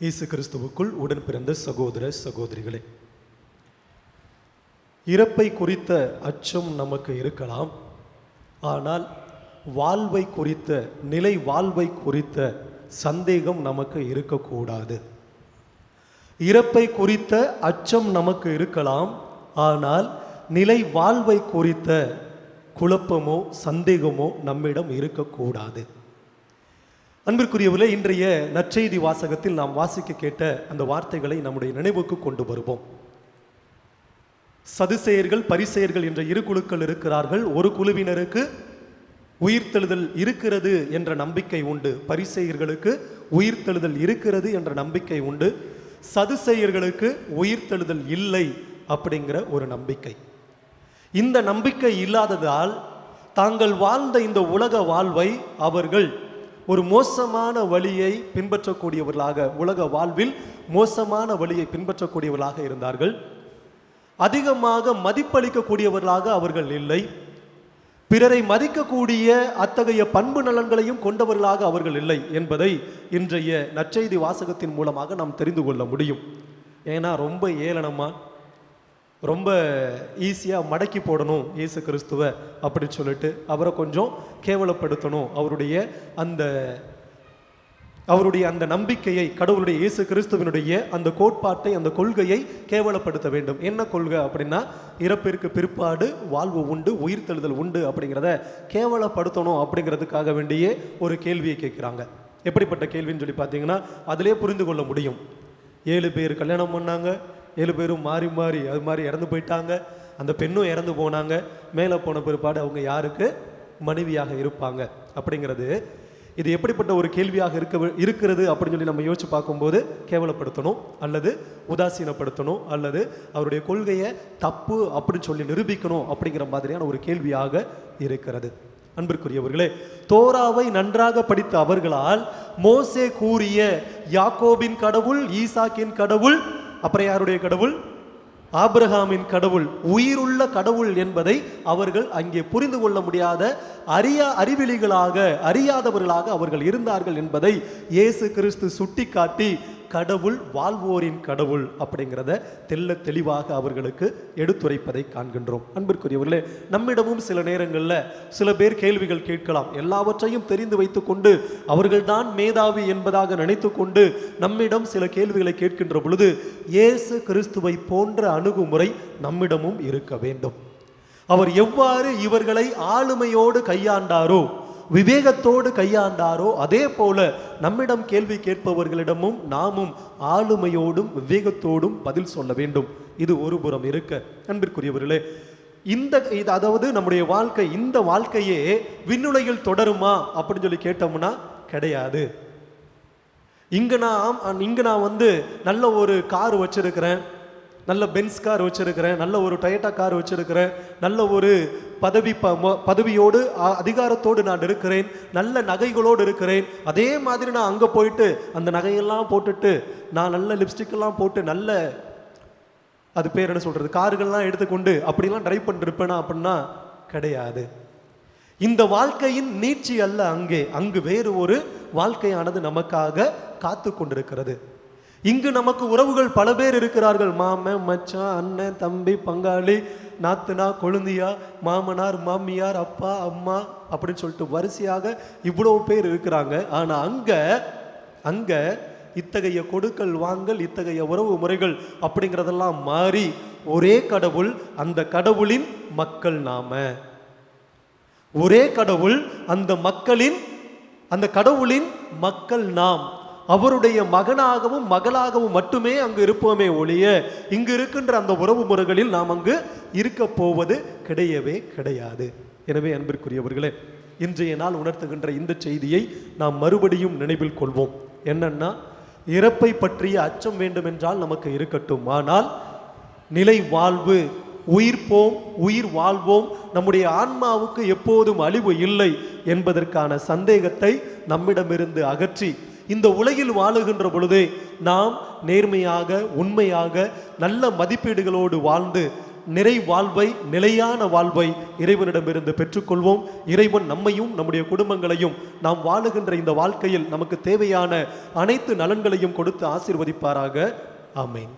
இயேசு கிறிஸ்துவுக்குள் உடன் பிறந்த சகோதர சகோதரிகளே இறப்பை குறித்த அச்சம் நமக்கு இருக்கலாம். ஆனால் வாழ்வை குறித்த நிலை வாழ்வை குறித்த சந்தேகம் நமக்கு இருக்கக்கூடாது. இறப்பை குறித்த அச்சம் நமக்கு இருக்கலாம். ஆனால் நிலை வாழ்வை குறித்த குழப்பமோ சந்தேகமோ நம்மிடம் இருக்கக்கூடாது. அன்பிற்குரியவர்களே இன்றைய நற்செய்தி வாசகத்தில் நாம் வாசிக்க கேட்ட அந்த வார்த்தைகளை நம்முடைய நினைவுக்கு கொண்டு வருவோம். சதுசெயர்கள் பரிசெயர்கள் என்ற இரு குழுக்கள் இருக்கிறார்கள். ஒரு குழுவினருக்கு உயிர்த்தெழுதல் இருக்கிறது என்ற நம்பிக்கை உண்டு. பரிசெயர்களுக்கு உயிர்த்தெழுதல் இருக்கிறது என்ற நம்பிக்கை உண்டு. சதுசெயர்களுக்கு உயிர்த்தெழுதல் இல்லை அப்படிங்கிற ஒரு நம்பிக்கை. இந்த நம்பிக்கை இல்லாததால் தாங்கள் வாழ்ந்த இந்த உலக வாழ்வை அவர்கள் ஒரு மோசமான வழியை பின்பற்றக்கூடியவர்களாக உலக வாழ்வில் மோசமான வழியை பின்பற்றக்கூடியவர்களாக இருந்தார்கள். அதிகமாக மதிப்பளிக்கக்கூடியவர்களாக அவர்கள் இல்லை. பிறரை மதிக்கக்கூடிய அத்தகைய பண்பு நலன்களையும் கொண்டவர்களாக அவர்கள் இல்லை என்பதை இன்றைய நற்செய்தி வாசகத்தின் மூலமாக நாம் தெரிந்து கொள்ள முடியும். ஏன்னா ரொம்ப ஏளனமா ரொம்ப ஈஸியாக மடக்கி போடணும் இயேசு கிறிஸ்துவ அப்படின்னு சொல்லிட்டு அவரை கொஞ்சம் கேவலப்படுத்தணும். அவருடைய அந்த அவருடைய அந்த நம்பிக்கையை கடவுளுடைய இயேசு கிறிஸ்துவனுடைய அந்த கோட்பாட்டை அந்த கொள்கையை கேவலப்படுத்த வேண்டும். என்ன கொள்கை அப்படின்னா இறப்பிற்கு பிற்பாடு வாழ்வு உண்டு உயிர்த்தெழுதல் உண்டு அப்படிங்கிறத கேவலப்படுத்தணும் அப்படிங்கிறதுக்காக வேண்டியே ஒரு கேள்வியை கேட்குறாங்க. எப்படிப்பட்ட கேள்வின்னு சொல்லி பார்த்தீங்கன்னா அதிலே புரிந்து கொள்ள முடியும். ஏழு பேர் கல்யாணம் பண்ணாங்க ஏழு பேரும் மாறி மாறி அது மாதிரி இறந்து போயிட்டாங்க. அந்த பெண்ணும் இறந்து போனாங்க. மேலே போன பிற்பாடு அவங்க யாருக்கு? மனைவியாக இருப்பாங்க. அப்படிங்கிறது இது எப்படிப்பட்ட ஒரு கேள்வியாக இருக்க இருக்கிறது அப்படின்னு சொல்லி நம்ம யோசிச்சு பார்க்கும்போது கேவலப்படுத்தணும் அல்லது உதாசீனப்படுத்தணும் அல்லது அவருடைய கொள்கையை தப்பு அப்படின்னு சொல்லி நிரூபிக்கணும் அப்படிங்கிற மாதிரியான ஒரு கேள்வியாக இருக்கிறது. அன்பிற்குரியவர்களே தோராவை நன்றாக படித்த அவர்களால் மோசே கூறிய யாக்கோபின் கடவுள் ஈசாக்கின் கடவுள் அப்புறம் யாருடைய கடவுள்? ஆப்ரஹாமின் கடவுள். உயிருள்ள கடவுள் என்பதை அவர்கள் அங்கே புரிந்து கொள்ள முடியாத அறியா அறிவிலிகளாக அறியாதவர்களாக அவர்கள் இருந்தார்கள் என்பதை இயேசு கிறிஸ்து சுட்டிக்காட்டி கடவுள் வாழ்வோரின் கடவுள் அப்படிங்கிறத தெல்ல தெளிவாக அவர்களுக்கு எடுத்துரைப்பதை காண்கின்றோம். அன்பிற்குரியவர்களே நம்மிடமும் சில நேரங்களில் சில பேர் கேள்விகள் கேட்கலாம். எல்லாவற்றையும் தெரிந்து வைத்துக்கொண்டு அவர்கள்தான் மேதாவி என்பதாக நினைத்துக்கொண்டு நம்மிடம் சில கேள்விகளை கேட்கின்ற பொழுது இயேசு கிறிஸ்துவை போன்ற அணுகுமுறை நம்மிடமும் இருக்க வேண்டும். அவர் எவ்வாறு இவர்களை ஆளுமையோடு கையாண்டாரோ விவேகத்தோடு கையாண்டாரோ அதே போல நம்மிடம் கேள்வி கேட்பவர்களிடமும் நாமும் ஆளுமையோடும் விவேகத்தோடும் பதில் சொல்ல வேண்டும். இது ஒரு புறம் இருக்க. அன்பிற்குரியவர்களே இந்த இது அதாவது நம்முடைய வாழ்க்கை இந்த வாழ்க்கையே விண்ணுலையில் தொடருமா அப்படின்னு சொல்லி கேட்டோம்னா கிடையாது. இங்கே நான் இங்கே நான் வந்து நல்ல ஒரு கார் வச்சிருக்கிறேன். நல்ல பென்ஸ் கார் வச்சுருக்கிறேன் நல்ல ஒரு டொயட்டா கார் வச்சுருக்கிறேன் நல்ல ஒரு பதவி ப மொ- பதவியோடு அதிகாரத்தோடு நான் இருக்கிறேன் நல்ல நகைகளோடு இருக்கிறேன். அதே மாதிரி நான் அங்கே போயிட்டு அந்த நகையெல்லாம் போட்டுட்டு நான் நல்ல லிப்ஸ்டிக்கெல்லாம் போட்டு நல்ல அது பேர் என்ன சொல்கிறது கார்கள்லாம் எடுத்துக்கொண்டு அப்படிலாம் ட்ரைவ் பண்ணிருப்பேனா அப்படின்னா கிடையாது. இந்த வாழ்க்கையின் நீட்சி அல்ல அங்கே. அங்கு வேறு ஒரு வாழ்க்கையானது நமக்காக காத்து கொண்டிருக்கிறது இங்கு நமக்கு உறவுகள் பல பேர் இருக்கிறார்கள். மாமன் மச்சான் அண்ணன் தம்பி பங்காளி நாத்துனா கொழுந்தியா மாமனார் மாமியார் அப்பா அம்மா அப்படின்னு சொல்லிட்டு வரிசையாக இவ்வளவு பேர் இருக்கிறாங்க. ஆனால் அங்கே அங்கே இத்தகைய கொடுக்கல் வாங்கல் இத்தகைய உறவு முறைகள் அப்படிங்கிறதெல்லாம் மாறி ஒரே கடவுள் அந்த கடவுளின் மக்கள் நாம. ஒரே கடவுள் அந்த மக்களின் அந்த கடவுளின் மக்கள் நாம். அவருடைய மகனாகவும் மகளாகவும் மட்டுமே அங்கு இருப்போமே ஒழிய இங்கு இருக்கின்ற அந்த உறவு முறைகளில் நாம் அங்கு இருக்க போவது கிடையவே கிடையாது. எனவே அன்பிற்குரியவர்களே இன்றைய நாள் உணர்த்துகின்ற இந்த செய்தியை நாம் மறுபடியும் நினைவில் கொள்வோம். என்னன்னா இறப்பை பற்றிய அச்சம் வேண்டுமென்றால் நமக்கு இருக்கட்டும். ஆனால் நிலை வாழ்வு உயிர்ப்போம் உயிர் வாழ்வோம் நம்முடைய ஆன்மாவுக்கு எப்போதும் அழிவு இல்லை என்பதற்கான சந்தேகத்தை நம்மிடமிருந்து அகற்றி இந்த உலகில் வாழுகின்ற பொழுதே நாம் நேர்மையாக உண்மையாக நல்ல மதிப்பீடுகளோடு வாழ்ந்து நிறை வாழ்வை நிலையான வாழ்வை இறைவனிடமிருந்து பெற்றுக்கொள்வோம். இறைவன் நம்மையும் நம்முடைய குடும்பங்களையும் நாம் வாழுகின்ற இந்த வாழ்க்கையில் நமக்கு தேவையான அனைத்து நலன்களையும் கொடுத்து ஆசிர்வதிப்பாராக. ஆமேன்.